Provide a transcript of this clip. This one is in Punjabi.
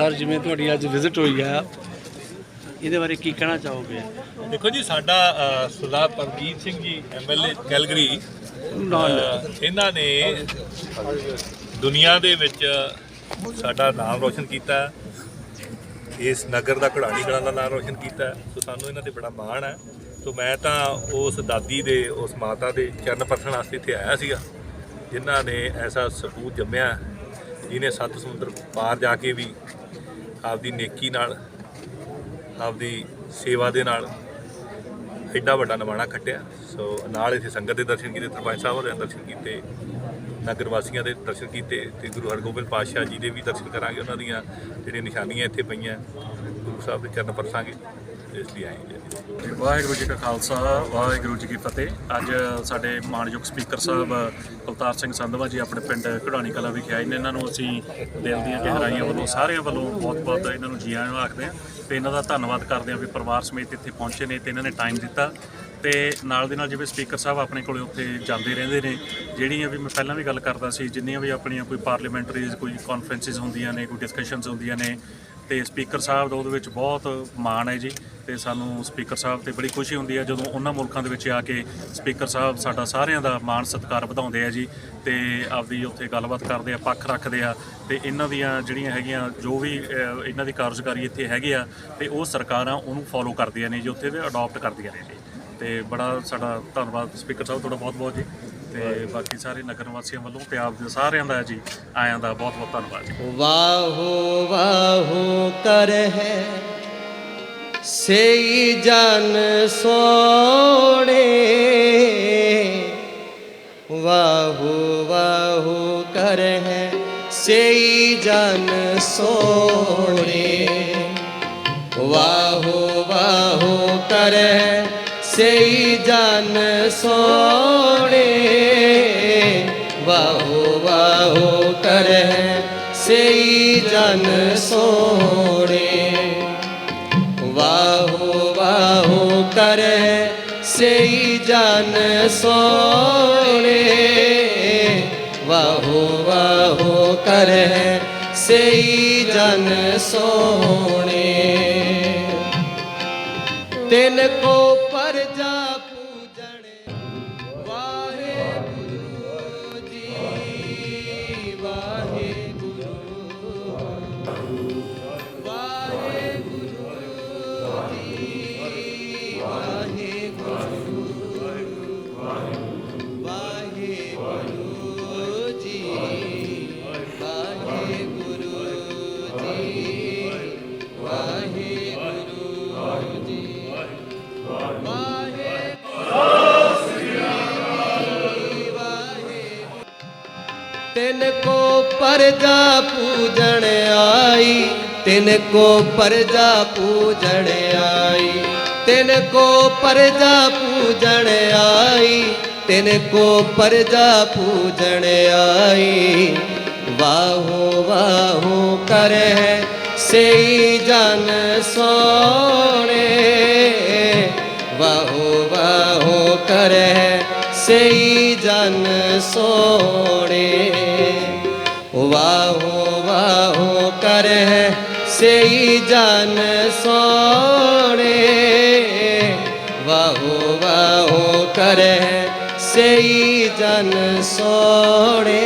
ਸਰ ਜਿਵੇਂ ਤੁਹਾਡੀ ਅੱਜ ਵਿਜ਼ਿਟ ਹੋਈ ਆ ਇਹਦੇ ਬਾਰੇ ਕੀ ਕਹਿਣਾ ਚਾਹੋਗੇ ਦੇਖੋ ਜੀ ਸਾਡਾ ਸਰਦਾਰ ਪਰਮਜੀਤ ਸਿੰਘ ਜੀ ਐਮਐਲਏ ਕੈਲਗਰੀ ਇਹਨਾਂ ਨੇ ਦੁਨੀਆ ਦੇ ਵਿੱਚ ਸਾਡਾ ਨਾਮ ਰੋਸ਼ਨ ਕੀਤਾ। ਇਸ ਨਗਰ ਦਾ ਘੜਾਣੀ ਕਲਾਂ ਦਾ ਨਾਮ ਰੋਸ਼ਨ ਕੀਤਾ। ਸੋ ਸਾਨੂੰ ਇਹਨਾਂ ਤੇ ਬੜਾ ਮਾਣ ਹੈ ਸੋ ਮੈਂ ਤਾਂ ਉਸ ਦਾਦੀ ਦੇ ਉਸ ਮਾਤਾ ਦੇ ਚਰਨ ਪਰਸਣ ਵਾਸਤੇ ਇੱਥੇ ਆਇਆ ਸੀਗਾ ਜਿਨ੍ਹਾਂ ਨੇ ਐਸਾ ਸਪੂਤ ਜੰਮਿਆ ਜਿਹਨੇ ਸੱਤ ਸਮੁੰਦਰ ਪਾਰ ਜਾ ਕੇ ਵੀ ਆਪਦੀ ਨੇਕੀ ਨਾਲ, ਆਪਦੀ ਸੇਵਾ ਦੇ ਨਾਲ ਐਡਾ ਵੱਡਾ ਨਿਮਾਣਾ ਖੱਟਿਆ। ਸੋ ਨਾਲ ਇੱਥੇ ਸੰਗਤ ਦੇ ਦਰਸ਼ਨ ਕੀਤੇ ਸਰਪੰਚ ਸਾਹਿਬ ਹੋਰਾਂ ਦੇ ਦਰਸ਼ਨ ਕੀਤੇ। ਨਗਰ ਵਾਸੀਆਂ ਦੇ ਦਰਸ਼ਨ ਕੀਤੇ ਤੇ ਗੁਰੂ ਹਰਗੋਬਿੰਦ ਪਾਤਸ਼ਾਹ ਜੀ ਦੇ ਵੀ ਦਰਸ਼ਨ ਕਰਾਂਗੇ, ਉਹਨਾਂ ਦੀਆਂ ਜਿਹੜੀਆਂ ਨਿਸ਼ਾਨੀਆਂ ਇੱਥੇ ਪਈਆਂ, ਗੁਰੂ ਸਾਹਿਬ ਦੇ ਚਰਨ ਪਰਸਾਂਗੇ, ਇਸ ਲਈ ਆਏ ਜੀ ਵਾਹਿਗੁਰੂ ਜੀ ਕਾ ਖਾਲਸਾ, ਵਾਹਿਗੁਰੂ ਜੀ ਕੀ ਫਤਿਹ। ਅੱਜ ਸਾਡੇ ਮਾਨਯੋਗ ਸਪੀਕਰ ਸਾਹਿਬ ਕੁਲਤਾਰ ਸਿੰਘ ਸੰਧਵਾ ਜੀ ਆਪਣੇ ਪਿੰਡ ਕਢਾਣੀ ਕਲਾ ਵਿਖੇ ਆਏ ਨੇ। ਇਹਨਾਂ ਨੂੰ ਅਸੀਂ ਦਿਲ ਦੀਆਂ ਗਹਿਰਾਈਆਂ ਵੱਲੋਂ, ਸਾਰਿਆਂ ਵੱਲੋਂ ਬਹੁਤ-ਬਹੁਤ ਇਹਨਾਂ ਨੂੰ ਜੀ ਆਇਆਂ ਆਖਦੇ ਹਾਂ। ਤੇ ਇਹਨਾਂ ਦਾ ਧੰਨਵਾਦ ਕਰਦੇ ਹਾਂ ਵੀ ਪਰਿਵਾਰ ਸਮੇਤ ਇੱਥੇ ਪਹੁੰਚੇ ਨੇ ਤੇ ਇਹਨਾਂ ਨੇ ਟਾਈਮ ਦਿੱਤਾ। ਤੇ ਨਾਲ ਦੇ ਨਾਲ ਜਿਵੇਂ ਸਪੀਕਰ ਸਾਹਿਬ ਆਪਣੇ ਕੋਲੇ ਉੱਥੇ ਜਾਂਦੇ ਰਹਿੰਦੇ ਨੇ, ਜਿਹੜੀਆਂ ਵੀ ਮੈਂ ਪਹਿਲਾਂ ਵੀ ਗੱਲ ਕਰਦਾ ਸੀ, ਜਿੰਨੀਆਂ ਵੀ ਆਪਣੀਆਂ ਕੋਈ ਪਾਰਲੀਮੈਂਟਰੀਜ਼ ਕੋਈ ਕਾਨਫਰੰਸਿਸ ਹੁੰਦੀਆਂ ਨੇ, ਕੋਈ ਡਿਸਕਸ਼ਨਸ ਹੁੰਦੀਆਂ ਨੇ, ਤੇ ਸਪੀਕਰ ਸਾਹਿਬ ਦਾ ਉਹਦੇ ਵਿੱਚ ਬਹੁਤ ਮਾਣ ਹੈ ਜੀ, ਤੇ ਸਾਨੂੰ ਸਪੀਕਰ ਸਾਹਿਬ ਤੇ ਬੜੀ ਖੁਸ਼ੀ ਹੁੰਦੀ ਹੈ ਜਦੋਂ ਉਹਨਾਂ ਮੁਲਕਾਂ ਦੇ ਵਿੱਚ ਆ ਕੇ ਸਪੀਕਰ ਸਾਹਿਬ ਸਾਡਾ ਸਾਰਿਆਂ ਦਾ ਮਾਣ ਸਤਿਕਾਰ ਵਧਾਉਂਦੇ ਆ ਜੀ, ਤੇ ਆਪਦੀ ਉੱਥੇ ਗੱਲਬਾਤ ਕਰਦੇ ਆ, ਪੱਖ ਰੱਖਦੇ ਆ, ਤੇ ਇਹਨਾਂ ਦੀਆਂ ਜਿਹੜੀਆਂ ਹੈਗੀਆਂ ਜੋ ਵੀ ਇਹਨਾਂ ਦੀ ਕਾਰਜਕਾਰੀ ਇੱਥੇ ਹੈਗੇ ਆ, ਤੇ ਉਹ ਸਰਕਾਰਾਂ ਉਹਨੂੰ ਫੋਲੋ ਕਰਦੀਆਂ ਨੇ ਜੀ, ਉੱਥੇ ਵੀ ਅਡਾਪਟ ਕਰਦੀਆਂ ਨੇ ਜੀ। ਤੇ ਬੜਾ ਸਾਡਾ ਧੰਨਵਾਦ ਸਪੀਕਰ ਸਾਹਿਬ ਤੁਹਾਡਾ ਬਹੁਤ ਬਹੁਤ ਜੀ। ਤੇ ਬਾਕੀ ਸਾਰੇ ਨਗਰ ਵਾਸੀਆਂ ਵੱਲੋਂ ਤੇ ਆਪ ਦੇ ਸਾਰਿਆਂ ਦਾ ਜੀ ਆਇਆਂ ਦਾ ਬਹੁਤ ਬਹੁਤ ਧੰਨਵਾਦ ਜੀ। ਵਾਹੋ ਵਾਹੋ ਕਰ ਹੈ ਸਈ ਜਨ ਸੋਣੇ ਵਾਹੋ ਵਾਹੋ ਕਰ ਹੈ ਸਈ ਜਨ ਸੋਣੇ ਵਾਹੋ ਵਾਹੋ ਕਰ ਹੈ ਸਈ ਜਨ ਸੋਣੇ ਵਾਹੋ ਵਾਹੋ ਕਰ ਹੈ ਸਈ ਜਨ ਸੋਣੇ ਵਾਹੋ ਵਾਹੋ ਕਰ ਸਈ ਜਨ ਸੋਣੇ ਵਾਹੋ ਵਾਹੋ ਕਰ ਸਈ ਜਨ ਸੋਣੇ ਤਿਨ ਕੋ ਪੂਜਣ ਤਿਨ ਕੋ ਪਰਜਾ ਪੂਜਣ ਆਈ ਤਿਨ ਕੋ ਪਰਜਾ ਪੂਜਣ ਆਈ ਤਿਨ ਕੋ ਪਰਜਾ ਪੂਜਣ ਆਈ ਤਿਨ ਕੋ ਪਰਜਾ ਪੂਜਣ ਆਈ। ਵਾਹੋ ਵਾਹੋ ਕਰੇ ਸਈ ਜਨ ਸੋਣੇ ਜਨ ਸੋਣੇ ਵਾਹੋ ਵਾਹੋ ਕਰੈ ਸਈ ਜਨ ਸੋਣੇ ਵਾਹੋ ਵਾਹੋ ਕਰੈ ਸਈ ਜਨ ਸੋਣੇ